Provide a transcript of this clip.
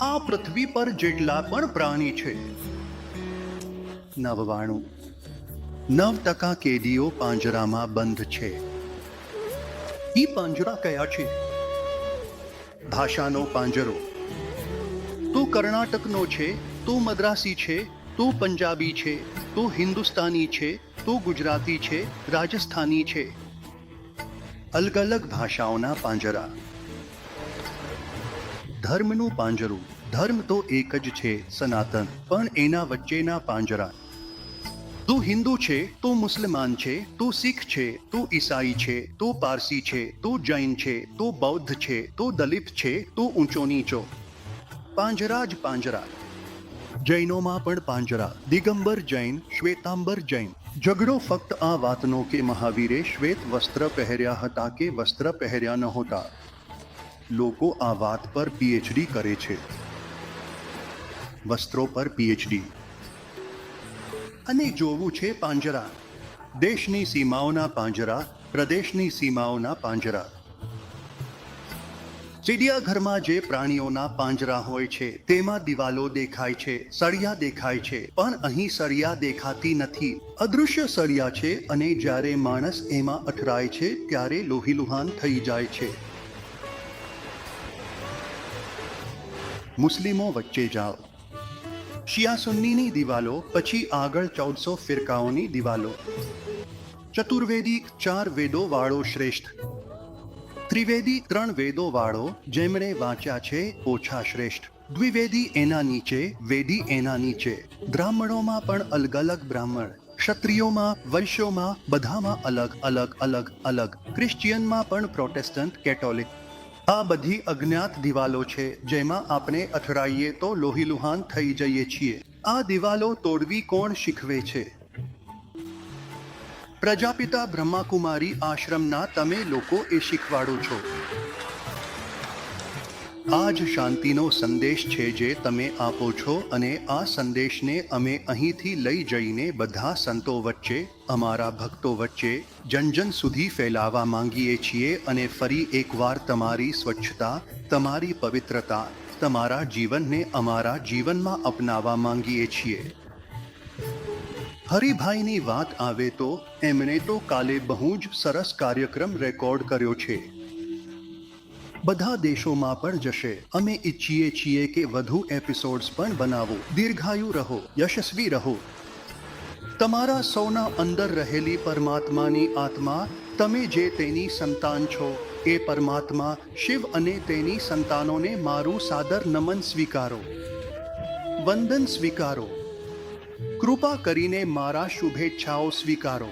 આ પૃથ્વી પર જેટલા પણ પ્રાણી છે. નવવાણું નવ ટકા કેદીઓ પાંજરામાં બંધ છે. ઈ પાંજરા કયા છે? ભાષાનો પાંજરો. તો કર્ણાટકનો છે, તો મદ્રાસી છે, તો પંજાબી છે, તો હિન્દુસ્તાની છે, તો ગુજરાતી છે, રાજસ્થાની છે. અલગ અલગ ભાષાઓના પાંજરા. ધર્મનું પાંજરું. ધર્મ તો એક જ છે, સનાતન. પણ એના વચ્ચેના પાંજરા. તું હિન્દુ છે, તો મુસલમાન છે, તો શીખ છે, તો ઈસાઈ છે, તો પારસી છે, તો જૈન છે, તો બૌદ્ધ છે, તો દલિત છે, તો ઊંચો નીચો. પાંજરા જ પાંજરા. જૈનોમાં પણ પાંજરા. દિગંબર જૈન, શ્વેતાંબર જૈન. ઝઘડો ફક્ત આ વાતનો કે મહાવીરે શ્વેત વસ્ત્ર પહેર્યા હતા કે વસ્ત્ર પહેર્યા નહોતા. લોકો આ વાત પર પીએચડી કરે છે. વસ્ત્રો પર પીએચડી અને જોવું છે પાંજરા. દેશની સીમાઓના પાંજરા, પ્રદેશની સીમાઓના પાંજરા. ચિડિયાઘરમાં જે પ્રાણીઓના પાંજરા હોય છે, તેમાં દિવાલો દેખાય છે, સળિયા દેખાય છે, પણ અહીં સળિયા દેખાતી નથી. અદૃશ્ય સળિયા છે અને જ્યારે માણસ એમાં અથડાય છે, ત્યારે લોહીલુહાન થઈ જાય છે. મુસ્લિમો વચ્ચે જાઓ. શિયા સુન્નીની દિવાલો, પછી આગળ ચૌદસો ફિરકાઓની દિવાલો. ચતુર્વેદી ચાર વેદો વાળો શ્રેષ્ઠ. ત્રિવેદી ત્રણ વેદો વાળો, જેમણે વાંચ્યા છે, ઓછા શ્રેષ્ઠ. દ્વિવેદી એના નીચે, વેદી એના નીચે. બ્રાહ્મણોમાં પણ અલગ અલગ બ્રાહ્મણ. ક્ષત્રિયોમાં, વૈશ્યોમાં, બધામાં અલગ અલગ અલગ અલગ ક્રિશ્ચિયનમાં પણ પ્રોટેસ્ટન્ટ કેટોલિક આ બધી અજ્ઞાત દિવાલો છે, જેમાં આપણે અથડાઈએ તો લોહીલુહાન થઈ જઈએ છીએ. આ દિવાલો તોડવી કોણ શીખવે છે? પ્રજાપિતા બ્રહ્માકુમારી આશ્રમના તમે લોકો એ શીખવાડો છો. આ જ શાંતિનો સંદેશ છે જે તમે આપો છો અને આ સંદેશને અમે અહીંથી લઈ જઈને બધા સંતો વચ્ચે, અમારા ભક્તો વચ્ચે જન જન સુધી ફેલાવવા માંગીએ છીએ અને ફરી એકવાર તમારી સ્વચ્છતા, તમારી પવિત્રતા, તમારા જીવનને અમારા જીવનમાં અપનાવવા માંગીએ છીએ. હરિભાઈની વાત આવે તો, એમણે તો કાલે બહુ જ સરસ કાર્યક્રમ રેકોર્ડ કર્યો છે. બધા દેશોમાં પણ જશે. અમે ઈચ્છીએ છીએ કે વધુ એપિસોડ્સ પણ બનાવો. દીર્ઘાયુ રહો, યશસ્વી રહો. તમારા સૌના અંદર રહેલી પરમાત્માની આત્મા, તમે જે તેની સંતાન છો, એ પરમાત્મા શિવ અને તેની સંતાનોને મારું સાદર નમન સ્વીકારો. વંદન સ્વીકારો. કૃપા કરીને મારા શુભેચ્છાઓ સ્વીકારો.